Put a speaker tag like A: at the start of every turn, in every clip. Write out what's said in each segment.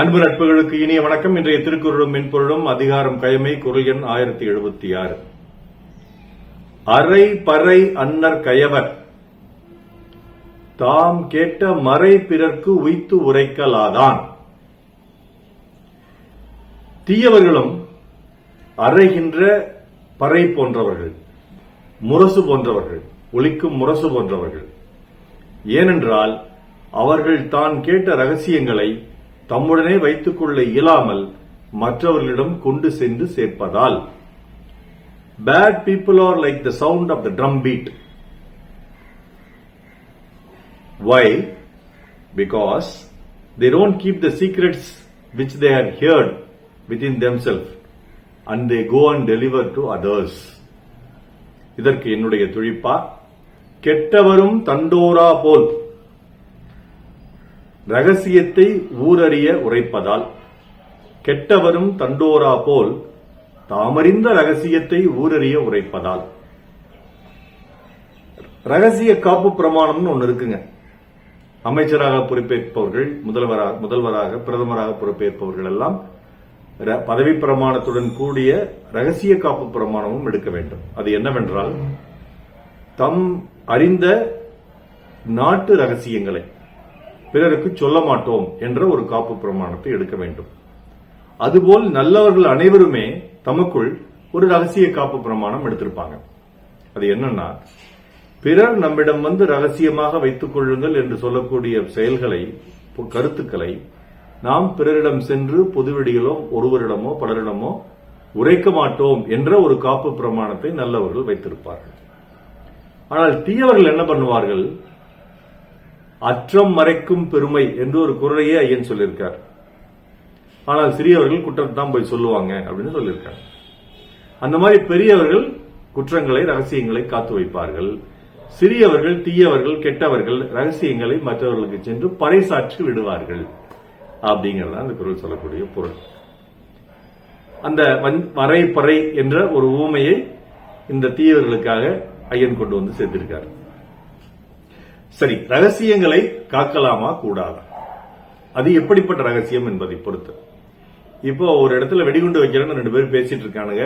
A: அன்பு நட்புகளுக்கு இனிய வணக்கம். இன்றைய திருக்குறளும் மென்பொருளும் அதிகாரம் கயமை குரல் எண் ஆயிரத்தி எழுபத்தி ஆறு. அரை பறை அன்னர் கயவர். தாம் கேட்ட மறை பிறர்க்கு உய்த்து உரைக்கலாதான். தீயவர்களும் அறைகின்ற பறை போன்றவர்கள் முரசு போன்றவர்கள் ஒலிக்கும் முரசு போன்றவர்கள். ஏனென்றால் அவர்கள் தான் கேட்ட ரகசியங்களை தம்முடனே வைத்துக் கொள்ள இயலாமல் மற்றவர்களிடம் கொண்டு சென்று சேர்ப்பதால். Bad people are like the sound of the drum beat why because they don't keep the secrets which they had heard within themselves and they go and deliver to others இதற்கு என்னுடைய துழிப்பா கெட்டவரும் தண்டோரா போல் ரகசியத்தை ஊரறிய உரைப்பதால் கெட்டவரும் தண்டோரா போல் தாமறிந்த ரகசியத்தை ஊரறிய உரைப்பதால். ரகசிய காப்பு பிரமாணம்னு ஒன்று இருக்குங்க. அமைச்சராக பொறுப்பேற்பவர்கள் முதல்வராக முதல்வராக பிரதமராக பொறுப்பேற்பவர்கள் எல்லாம் ர- பதவி பிரமாணத்துடன் கூடிய ரகசிய காப்பு பிரமாணமும் எடுக்க வேண்டும். அது என்னவென்றால் தம் அறிந்த நாட்டு ரகசியங்களை பிறருக்கு சொல்ல மாட்டோம் என்ற ஒரு காப்பு பிரமாணத்தை எடுக்க வேண்டும். அதுபோல் நல்லவர்கள் அனைவருமே தமக்குள் ஒரு ரகசிய காப்பு பிரமாணம் எடுத்திருப்பாங்க. அது என்னன்னா பிறர் நம்மிடம் வந்து ரகசியமாக வைத்துக் கொள்ளுங்கள் என்று சொல்லக்கூடிய செயல்களை கருத்துக்களை நாம் பிறரிடம் சென்று பொதுவெளியிலோ ஒருவரிடமோ பலரிடமோ உரைக்க மாட்டோம் என்ற ஒரு காப்பு பிரமாணத்தை நல்லவர்கள் வைத்திருப்பார்கள். ஆனால் தீயவர்கள் என்ன பண்ணுவார்கள்? அற்றம் மறைக்கும் பெருமை என்று ஒரு குரலையே ஐயன் சொல்லியிருக்கார். ஆனால் சிறியவர்கள் குற்றத்தை தான் போய் சொல்லுவாங்க அப்படின்னு சொல்லியிருக்காங்க அந்த மாதிரி பெரியவர்கள் குற்றங்களை ரகசியங்களை காத்து வைப்பார்கள். சிறியவர்கள் தீயவர்கள் கெட்டவர்கள் ரகசியங்களை மற்றவர்களுக்கு சென்று பறைசாற்றி விடுவார்கள். அப்படிங்கிறது அந்த குரல் சொல்லக்கூடிய பொருள். அந்த வன்- வரை பறை என்ற ஒரு ஊமையை இந்த தீயவர்களுக்காக ஐயன் கொண்டு வந்து சேர்த்திருக்காரு. சரி ரகசியங்களை காக்கலாமா கூடாதா? அது எப்படிப்பட்ட ரகசியம் என்பதை பொறுத்து. இப்போ ஒரு இடத்துல வெடிகுண்டு வைக்கிறேன்னு ரெண்டு பேரும் பேசிட்டு இருக்கானுங்க.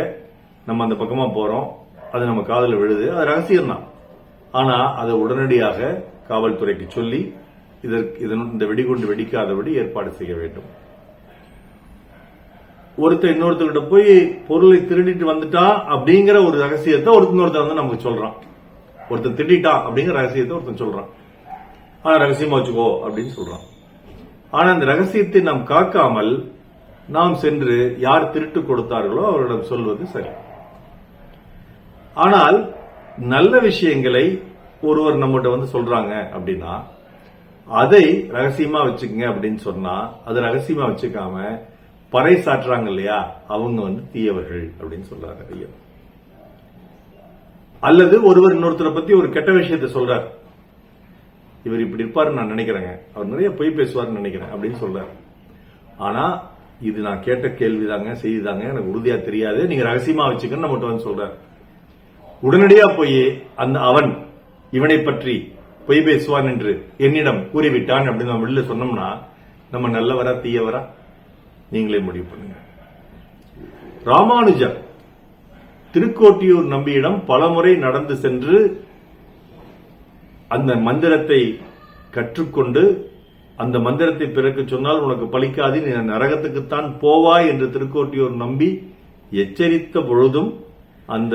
A: நம்ம அந்த பக்கமா போறோம். அது நம்ம காதல விழுது. அது ரகசியம் தான் ஆனா அதை உடனடியாக காவல்துறைக்கு சொல்லி இதற்கு இதன் இந்த வெடிகுண்டு வெடிக்காதபடி ஏற்பாடு செய்ய வேண்டும். ஒருத்தர் இன்னொருத்தர்கிட்ட போய் பொருளை திருடிட்டு வந்துட்டா அப்படிங்கிற ஒரு ரகசியத்தை ஒருத்தர் வந்து நமக்கு சொல்றான். ஒருத்தன் திட்டான் அப்படிங்கிற ரகசியத்தை ஒருத்தன் சொல்றான். ஆனா ரகசியமா வச்சுக்கோ அப்படின்னு சொல்றான். ஆனா அந்த ரகசியத்தை நாம் காக்காமல் நாம் சென்று யார் திருட்டு கொடுத்தார்களோ அவரிடம் சொல்வது சரி. ஆனால் நல்ல விஷயங்களை ஒருவர் நம்மகிட்ட வந்து சொல்றாங்க அப்படின்னா அதை ரகசியமா வச்சுக்கங்க அப்படின்னு சொன்னா அது ரகசியமா வச்சுக்காம பறை சாற்றுறாங்க இல்லையா? அவங்க வந்து தீயவர்கள் அப்படின்னு சொல்றாங்க ஐயா. அல்லது ஒருவர் இன்னொருத்தரை பத்தி ஒரு கெட்ட விஷயத்தை சொல்றாரு. இவர் இப்படி இருப்பாருன்னு நான் நினைக்கிறேங்க. அவர் நிறைய பொய் பேசுவார்னு நினைக்கிறேன் அப்படின்னு சொல்றாரு. ஆனா இது நான் கேட்ட கேள்விதாங்க செய்திதாங்க எனக்கு உறுதியா தெரியாது. நீங்க ரகசியமா வச்சுக்கன்னு நம்மகிட்ட வந்து சொல்றாரு. உடனடியா போய் அந்த அவன் இவனை பற்றி பொய் பேசுவான் என்று என்னிடம் கூறிவிட்டான் அப்படின்னு நம்ம வெளியில சொன்னோம்னா நம்ம நல்லவரா தீயவரா நீங்களே முடிவு பண்ணுங்க. ராமானுஜர் திருக்கோட்டியூர் நம்பியிடம் பலமுறை நடந்து சென்று அந்த மந்திரத்தை கற்றுக்கொண்டு அந்த மந்திரத்தை பிறகு சொன்னால் உனக்கு பலிக்காது நீ நரகத்துக்குத்தான் போவாய் என்று திருக்கோட்டியூர் நம்பி எச்சரித்த பொழுதும் அந்த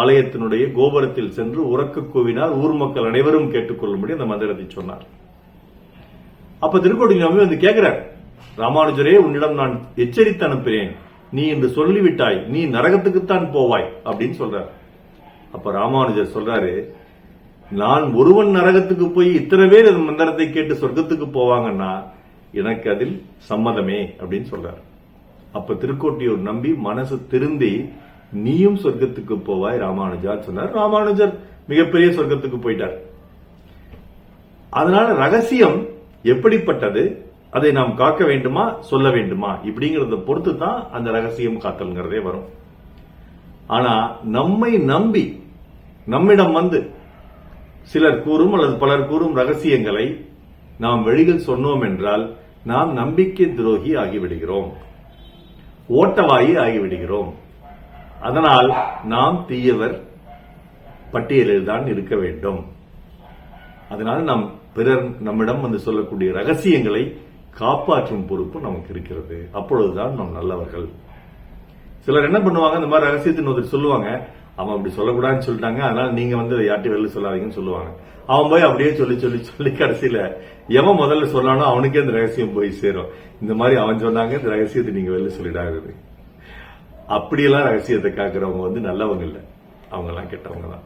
A: ஆலயத்தினுடைய கோபுரத்தில் சென்று உறக்க கூவினார். ஊர் மக்கள் அனைவரும் கேட்டுக்கொள்ளும்படி அந்த மந்திரத்தை சொன்னார். அப்ப திருக்கோட்டியூர் நம்பி வந்து கேட்கிறார் ராமானுஜரே உன்னிடம் நான் எச்சரித்து அனுப்பினேன் நீ என்று சொல்லிவிட்டாய் நீ நரகத்துக்குத்தான் போவாய் அப்படின்னு சொல்றார். அப்ப ராமானுஜர் சொல்றாரு நான் ஒருவன் நரகத்துக்கு போய் இத்தனை பேர் இந்த மந்திரத்தை கேட்டு சொர்க்கத்துக்கு போவாங்கன்னா எனக்கு அதில் சம்மதமே அப்படின்னு சொல்றாரு. அப்ப திருக்கோட்டியூர் நம்பி மனசு திருந்தி நீயும் சொர்க்கத்துக்கு போவாய் ராமானுஜா சொன்னார். ராமானுஜர் மிகப்பெரிய சொர்க்கத்துக்கு போயிட்டார். அதனால ரகசியம் எப்படிப்பட்டது? அதை நாம் காக்க வேண்டுமா சொல்ல வேண்டுமா? இப்படிங்கறத பொறுத்து தான் அந்த ரகசியம் காத்தல்ங்கிறதே வரும். ஆனா நம்மை நம்பி நம்மிடம் வந்து சிலர் கூறும் அல்லது பலர் கூறும் ரகசியங்களை நாம் வெளியில் சொன்னோம் என்றால் நாம் நம்பிக்கை துரோகி ஆகிவிடுகிறோம். ஓட்டவாயி ஆகிவிடுகிறோம். அதனால் நாம் தீயவர் பட்டியலில் தான் இருக்க வேண்டும். அதனால் நாம் பிறர் நம்மிடம் வந்து சொல்லக்கூடிய ரகசியங்களை காப்பாற்றும் பொறுப்பு நமக்கு இருக்கிறது. அப்பொழுதுதான் நாம் நல்லவர்கள். சிலர் என்ன பண்ணுவாங்க? இந்த மாதிரி ரகசியத்தின் ஒருத்தர் சொல்லுவாங்க. அவன் அப்படி சொல்லக்கூடாதுன்னு சொல்லிட்டாங்க. அதனால நீங்க வந்து அதை யார்ட்டையும் வெளில சொல்லாதீங்கன்னு சொல்லுவாங்க. அவன் போய் அப்படியே சொல்லி சொல்லி சொல்லி கடைசியில எவன் முதல்ல சொன்னானோ அவனுக்கே அந்த ரகசியம் போய் சேரும். இந்த மாதிரி அவன் சொன்னாங்க இந்த ரகசியத்தை நீங்க வெளில சொல்லிடாது அப்படியெல்லாம் ரகசியத்தை காக்குறவங்க வந்து நல்லவங்க இல்ல. அவங்க எல்லாம் கெட்டவங்க தான்.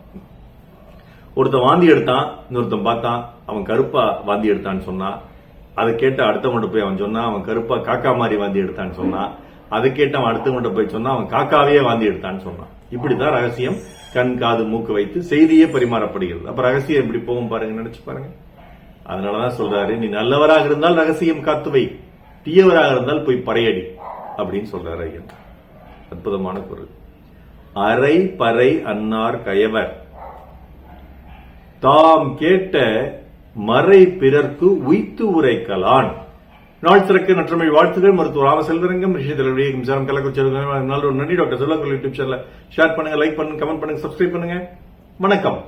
A: ஒருத்தன் வாந்தி எடுத்தான் இன்னொருத்தன் பார்த்தான். அவன் கருப்பா வாந்தி எடுத்தான்னு சொன்னா அதை கேட்டு அடுத்தவன்கிட்ட போய் அவன் சொன்னா அவன் கருப்பா காக்கா மாதிரி வாந்தி எடுத்தான்னு சொன்னான். அதை கேட்டு அவன் அடுத்தவன்கிட்ட போய் சொன்னா அவன் காக்காவே வாந்தி எடுத்தான்னு சொன்னான். இப்படிதான் ரகசியம் கண் காது மூக்கு வைத்து செய்தியே பரிமாறப்படுகிறது. அப்ப ரகசியம் இப்படி போகும் பாருங்க நினைச்சு பாருங்க. அதனாலதான் சொல்றாரு நீ நல்லவராக இருந்தால் ரகசியம் காத்து வை. தீயவராக இருந்தால் போய் பறையடி அப்படின்னு சொல்றாரு ஐயன். அற்புதமான குரல். அரை பறை அன்னார் கயவர். தாம் கேட்ட மறை பிறர்க்கு உய்த்து உரைக்கலான். நாள் சிறக்கு நற்றமை வாழ்த்துகள். மருத்துவ ராம செல்வரங்கம் ரிஷி தலைவரி மின்சாரம் நல்ல ஒரு நன்றி. டாக்டர் சொல்லா யூடியூப் சேனல். ஷேர் பண்ணுங்க லைக் பண்ணுங்க கமெண்ட் பண்ணுங்க சப்ஸ்கிரைப் பண்ணுங்க. வணக்கம்.